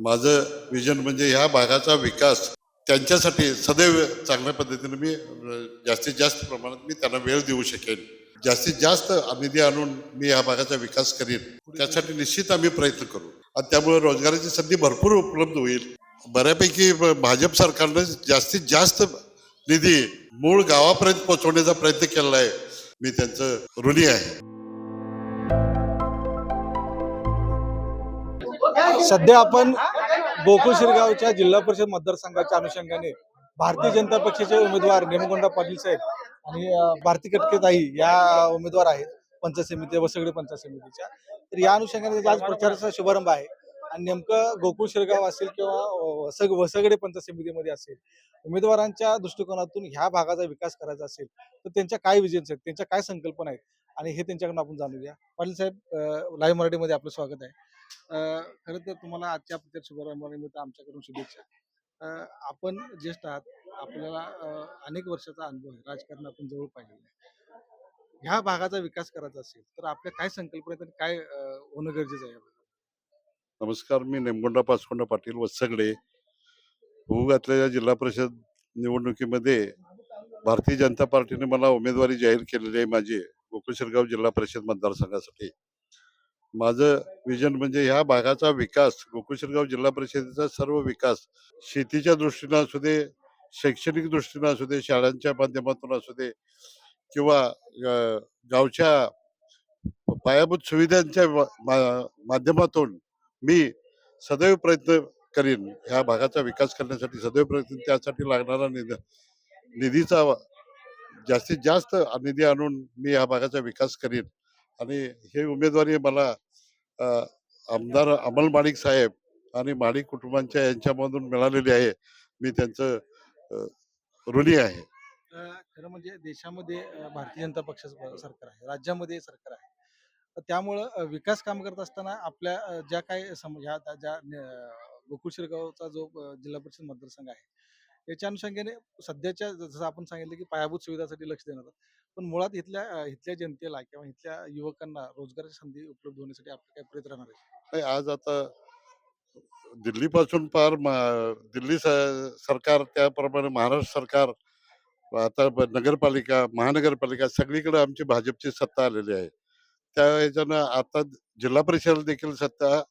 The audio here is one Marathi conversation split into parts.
माझं विजन म्हणजे ह्या भागाचा विकास. त्यांच्यासाठी सदैव चांगल्या पद्धतीने मी जास्तीत जास्त प्रमाणात मी त्यांना वेळ देऊ शकेन. जास्तीत जास्त निधी आणून मी या भागाचा विकास करीन. त्यासाठी निश्चित आम्ही प्रयत्न करू. आणि त्यामुळे रोजगाराची संधी भरपूर उपलब्ध होईल. बऱ्यापैकी भाजप सरकारनं जास्तीत जास्त निधी मूळ गावापर्यंत पोहोचवण्याचा प्रयत्न केलेला आहे. मी त्यांचं ऋणी आहे. सध्या आपण गोकुळ शिरगावच्या जिल्हा परिषद मतदारसंघाच्या अनुषंगाने भारतीय जनता पक्षाचे उमेदवार नेमगोंडा पाटील साहेब आणि भारती कटकेताई या उमेदवार आहेत पंचायत समिती वसगडे पंचायत समितीच्या. तर या अनुषंगाने त्याचा आज प्रचाराचा शुभारंभ आहे. आणि नेमकं गोकुळ शिरगाव असेल किंवा वसग वसगडे पंचायत समितीमध्ये असेल उमेदवारांच्या दृष्टिकोनातून ह्या भागाचा विकास करायचा असेल तर त्यांच्या काय विजन्स आहेत? त्यांच्या काय संकल्पना आहेत? आणि हे त्यांच्याकडून आपण जाणूया पाटील साहेब लाईव्ह मराठीमध्ये आपलं स्वागत आहे. खरं तर तुम्हाला आजच्या प्रत्येक शुभारंभानिमित्त आमच्याकडून शुभेच्छा. आपण ज्येष्ठ आहात. आपल्याला अनेक वर्षाचा अनुभव आहे. राजकारण आपण जवळ पाहिलेलं आहे. ह्या भागाचा विकास करायचा असेल तर आपल्या काय संकल्पना आहेत आणि काय होणं गरजेचं आहे नमस्कार. मी नेमगोंडा पाचकोंडा पाटील वत्सगडे. होऊ घातलेल्या जिल्हा परिषद निवडणुकीमध्ये भारतीय जनता पार्टीने मला उमेदवारी जाहीर केलेली आहे माझी. गोकुळ शिरगाव जिल्हा परिषद मतदारसंघासाठी. माझं विजन म्हणजे ह्या भागाचा विकास गोकुळ शिरगाव जिल्हा परिषदेचा सर्व विकास शेतीच्या दृष्टीनं असू दे शैक्षणिक दृष्टीनं असू दे शाळांच्या माध्यमातून असू दे किंवा गावच्या पायाभूत सुविधांच्या मा- माध्यमातून मी सदैव प्रयत्न करीन ह्या भागाचा विकास करण्यासाठी सदैव प्रयत्न त्यासाठी लागणारा निधी निधीचा जास्तीत जास्त निधी आणून मी या भागाचा विकास करीन. आणि हे उमेदवारी मला आमदार अमल माणिक साहेब आणि माणिक कुटुंबांच्या यांच्यामधून मिळालेली आहे. मी त्यांचं ऋणी आहे. खरं म्हणजे देशामध्ये भारतीय जनता पक्षाचं सरकार आहे. राज्यामध्ये सरकार आहे. त्यामुळं विकास काम करत असताना आपल्या ज्या काय सम ह्या त्या ज्या गोकुळ शिरगावचा जो जिल्हा परिषद मतदारसंघ आहे याच्या अनुषंगाने सध्याच्या जसं आपण सांगितलं की पायाभूत सुविधासाठी लक्ष देणार पण मुळात इथल्या इथल्या जनतेला किंवा इथल्या युवकांना रोजगाराची संधी उपलब्ध होण्यासाठी आपलं काय प्रयत्न राहणार आहे? आज आता दिल्लीपासून पार दिल्ली स- सरकार त्याप्रमाणे महाराष्ट्र सरकार आता नगरपालिका महानगरपालिका सगळीकडे आमची भाजपची सत्ता आलेली आहे. त्या ह्याच्यानं आता जिल्हा परिषद देखील सत्ता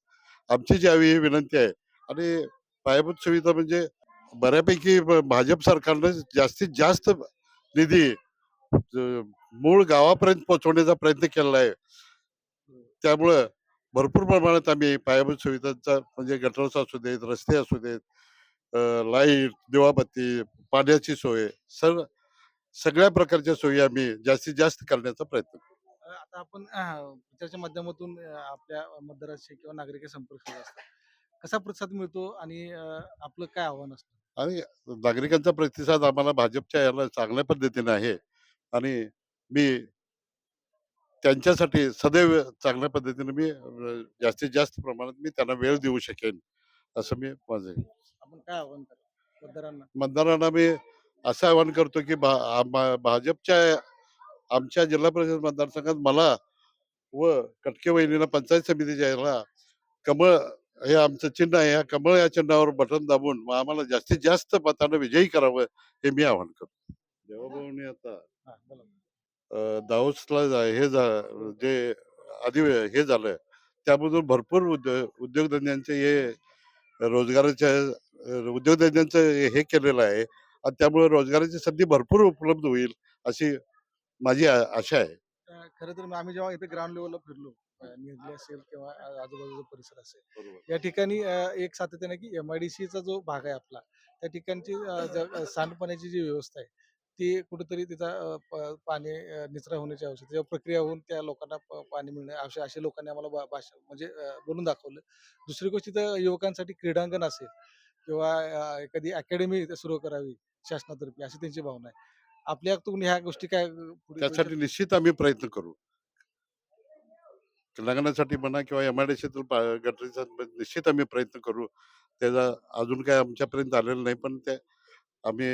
आमची जी हवी ही विनंती आहे. आणि पायाभूत सुविधा म्हणजे बऱ्यापैकी भाजप सरकारनं जास्तीत जास्त निधी मूळ गावापर्यंत पोहोचवण्याचा प्रयत्न केलेला आहे. त्यामुळं भरपूर प्रमाणात आम्ही पायाभूत सुविधांचा म्हणजे गटरस असू देत रस्ते असू देत लाइट दिवाबत्ती पाण्याची सोय सर्व सगळ्या प्रकारच्या सोयी आम्ही जास्तीत जास्त करण्याचा प्रयत्न करू. आता आपण त्याच्या माध्यमातून आपल्या मतदाराशी किंवा नागरिक संपर्क कसा प्रतिसाद मिळतो आणि आपलं काय आव्हान असतं? आणि नागरिकांचा प्रतिसाद आम्हाला भाजपच्या याला चांगल्या पद्धतीने आहे. आणि मी त्यांच्यासाठी सदैव चांगल्या पद्धतीने मी जास्तीत जास्त प्रमाणात मी त्यांना वेळ देऊ शकेन असं मी माझं मतदारांना? मी असं आवाहन करतो की भाजपच्या आमच्या जिल्हा परिषद मतदारसंघात मला व कटके वहिनीला पंचायत समितीच्या याला कमळ हे आमचं चिन्ह आहे. ह्या कमळ या चिन्हावर बटन दाबून मग आम्हाला जास्तीत जास्त मतानं विजयी करावं हे मी आवाहन करतो. देवाभाऊनी आता दाऊसला जा- हे जे आधी हे झालं त्यामधून भरपूर उद्योग उद्योगधंद्यांचे हे रोजगाराच्या उद्योगधंद्यांचं हे केलेलं आहे. आणि त्यामुळे रोजगाराची संधी भरपूर उपलब्ध होईल अशी माझी आशा आहे. खरं तर आम्ही जेव्हा इथे ग्राउंड लेवलला फिरलो अं, निर्ली असेल किंवा आजूबाजूचा परिसर असेल. या ठिकाणी एक सातत्याने की एम आय डी सीचा जो भाग आहे आपला त्या ठिकाणची सांडपाण्याची जी व्यवस्था आहे ती कुठेतरी तिचा प- पाणी निचरा होण्याची आवश्यकता किंवा प्रक्रिया होऊन त्या लोकांना पाणी मिळणे आवश्यक असे लोकांनी आम्हाला भाषा म्हणजे बोलून दाखवलं. दुसरी गोष्ट तर युवकांसाठी क्रीडांगण असेल किंवा एखादी अकॅडमी सुरू करावी शासनातर्फे अशी त्यांची भावना आहे. आपल्या ह्या गोष्टी काय त्यासाठी निश्चित आम्ही प्रयत्न करू. लग्नासाठी म्हणा किंवा एम आय डी गटरीचा निश्चित आम्ही प्रयत्न करू. त्याचा अजून काय आमच्यापर्यंत आलेलं नाही पण ते आम्ही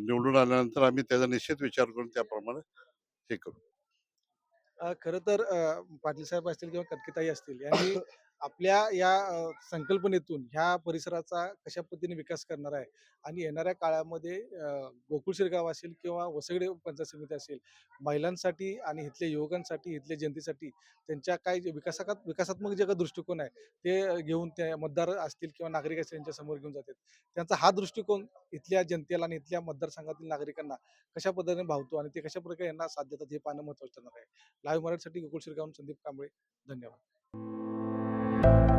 निवडून आल्यानंतर आम्ही त्याचा निश्चित विचार करून त्याप्रमाणे हे करू. खरं तर पाटील साहेब असतील किंवा कटकेताई असतील यांनी आपल्या या संकल्पनेतून ह्या परिसराचा कशा पद्धतीने विकास करणार आहे आणि येणाऱ्या काळामध्ये गोकुळ शिरगाव असेल किंवा वसगडे पंचायत समिती असेल महिलांसाठी आणि इथल्या युवकांसाठी इथल्या जनतेसाठी त्यांच्या काय जे विकासात विकासात्मक जे काही दृष्टिकोन आहे ते घेऊन ते मतदार असतील किंवा नागरिक असतील यांच्या समोर घेऊन जातात. त्यांचा हा दृष्टिकोन इथल्या जनतेला आणि इथल्या मतदारसंघातील नागरिकांना कशा पद्धतीने भावतो आणि ते कशा प्रकारे यांना साध्यतात देतात हे पाहणं महत्त्वाचं ठरणार आहे. लाईव्ह मराठीसाठी गोकुळ शिरगावून संदीप कांबळे. धन्यवाद. Bye.